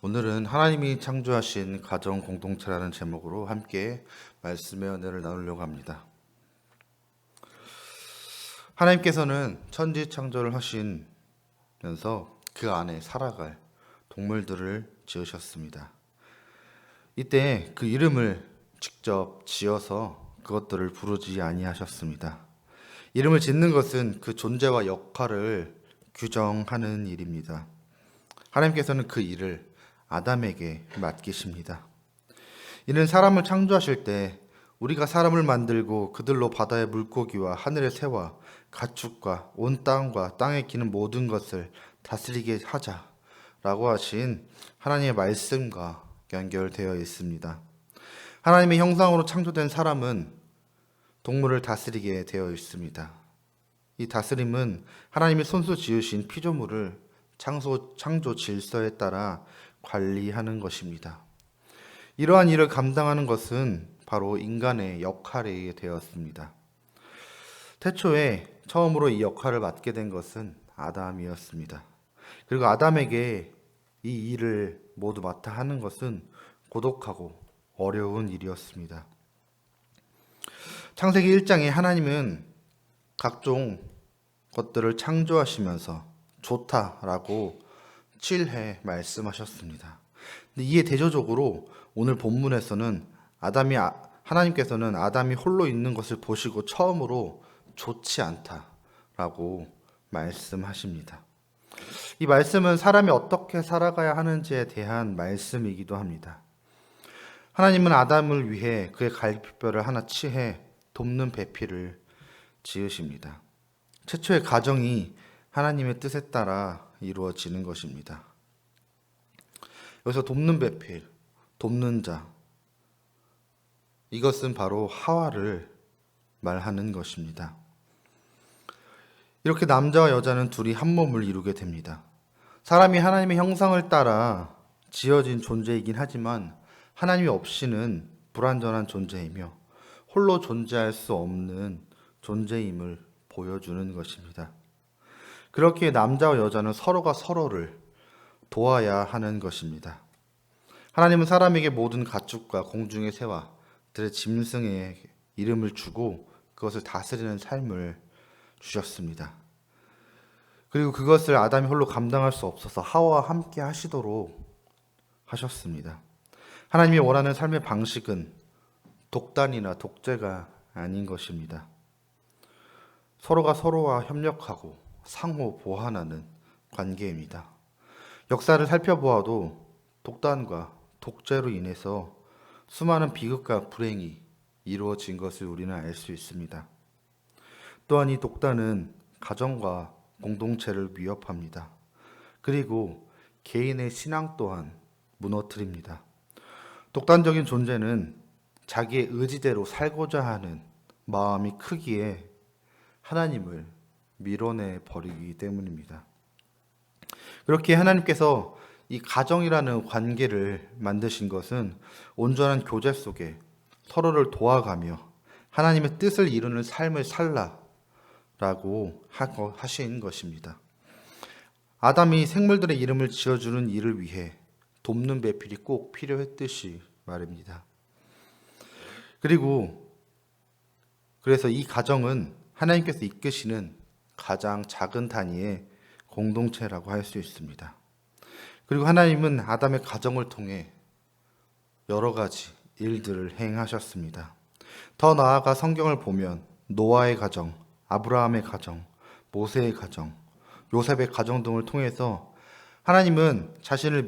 오늘은 하나님이 창조하신 가정 공동체라는 제목으로 함께 말씀의 은혜를 나누려고 합니다. 하나님께서는 천지 창조를 하시면서 그 안에 살아갈 동물들을 지으셨습니다. 이때 그 이름을 직접 지어서 그것들을 부르지 아니하셨습니다. 이름을 짓는 것은 그 존재와 역할을 규정하는 일입니다. 하나님께서는 그 일을 아담에게 맡기십니다. 이는 사람을 창조하실 때 우리가 사람을 만들고 그들로 바다의 물고기와 하늘의 새와 가축과 온 땅과 땅에 기는 모든 것을 다스리게 하자라고 하신 하나님의 말씀과 연결되어 있습니다. 하나님의 형상으로 창조된 사람은 동물을 다스리게 되어 있습니다. 이 다스림은 하나님이 손수 지으신 피조물을 창조, 창조 질서에 따라 관리하는 것입니다. 이러한 일을 감당하는 것은 바로 인간의 역할이 되었습니다. 태초에 처음으로 이 역할을 맡게 된 것은 아담이었습니다. 그리고 아담에게 이 일을 모두 맡아 하는 것은 고독하고 어려운 일이었습니다. 창세기 1장에 하나님은 각종 것들을 창조하시면서 좋다라고 7회 말씀하셨습니다. 근데 이에 대조적으로 오늘 본문에서는 아담이 하나님께서는 아담이 홀로 있는 것을 보시고 처음으로 좋지 않다라고 말씀하십니다. 이 말씀은 사람이 어떻게 살아가야 하는지에 대한 말씀이기도 합니다. 하나님은 아담을 위해 그의 갈비뼈를 하나 치해 돕는 배필을 지으십니다. 최초의 가정이 하나님의 뜻에 따라 이루어지는 것입니다. 여기서 돕는 배필, 돕는 자, 이것은 바로 하와를 말하는 것입니다. 이렇게 남자와 여자는 둘이 한 몸을 이루게 됩니다. 사람이 하나님의 형상을 따라 지어진 존재이긴 하지만 하나님이 없이는 불완전한 존재이며 홀로 존재할 수 없는 존재임을 보여주는 것입니다. 그렇기에 남자와 여자는 서로가 서로를 도와야 하는 것입니다. 하나님은 사람에게 모든 가축과 공중의 새와 들의 짐승의 이름을 주고 그것을 다스리는 삶을 주셨습니다. 그리고 그것을 아담이 홀로 감당할 수 없어서 하와와 함께 하시도록 하셨습니다. 하나님이 원하는 삶의 방식은 독단이나 독재가 아닌 것입니다. 서로가 서로와 협력하고 상호 보완하는 관계입니다. 역사를 살펴보아도 독단과 독재로 인해서 수많은 비극과 불행이 이루어진 것을 우리는 알 수 있습니다. 또한 이 독단은 가정과 공동체를 위협합니다. 그리고 개인의 신앙 또한 무너뜨립니다. 독단적인 존재는 자기의 의지대로 살고자 하는 마음이 크기에 하나님을 밀어내 버리기 때문입니다. 그렇게 하나님께서 이 가정이라는 관계를 만드신 것은 온전한 교제 속에 서로를 도와가며 하나님의 뜻을 이루는 삶을 살라라고 하신 것입니다. 아담이 생물들의 이름을 지어주는 일을 위해 돕는 배필이 꼭 필요했듯이 말입니다. 그리고 그래서 이 가정은 하나님께서 이끄시는 가장 작은 단위의 공동체라고 할 수 있습니다. 그리고 하나님은 아담의 가정을 통해 여러 가지 일들을 행하셨습니다. 더 나아가 성경을 보면 노아의 가정, 아브라함의 가정, 모세의 가정, 요셉의 가정 등을 통해서 하나님은 자신을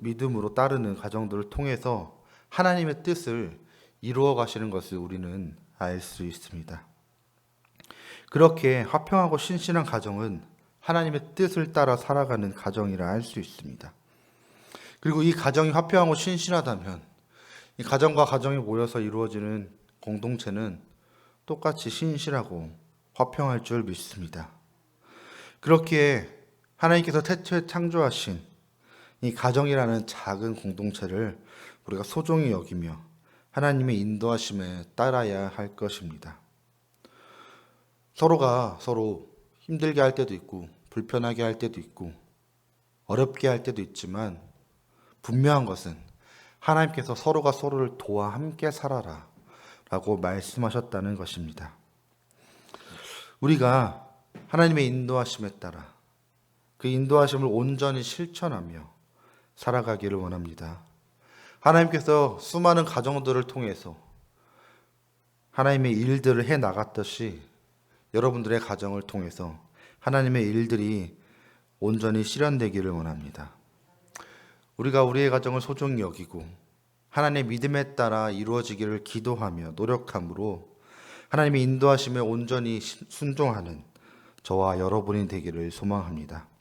믿음으로 따르는 가정들을 통해서 하나님의 뜻을 이루어 가시는 것을 우리는 알 수 있습니다. 그렇게 화평하고 신실한 가정은 하나님의 뜻을 따라 살아가는 가정이라 할 수 있습니다. 그리고 이 가정이 화평하고 신실하다면 이 가정과 가정이 모여서 이루어지는 공동체는 똑같이 신실하고 화평할 줄 믿습니다. 그렇기에 하나님께서 태초에 창조하신 이 가정이라는 작은 공동체를 우리가 소중히 여기며 하나님의 인도하심에 따라야 할 것입니다. 서로가 서로 힘들게 할 때도 있고, 불편하게 할 때도 있고, 어렵게 할 때도 있지만, 분명한 것은 하나님께서 서로가 서로를 도와 함께 살아라 라고 말씀하셨다는 것입니다. 우리가 하나님의 인도하심에 따라 그 인도하심을 온전히 실천하며 살아가기를 원합니다. 하나님께서 수많은 가정들을 통해서 하나님의 일들을 해 나갔듯이 여러분들의 가정을 통해서 하나님의 일들이 온전히 실현되기를 원합니다. 우리가 우리의 가정을 소중히 여기고 하나님의 믿음에 따라 이루어지기를 기도하며 노력함으로 하나님의 인도하심에 온전히 순종하는 저와 여러분이 되기를 소망합니다.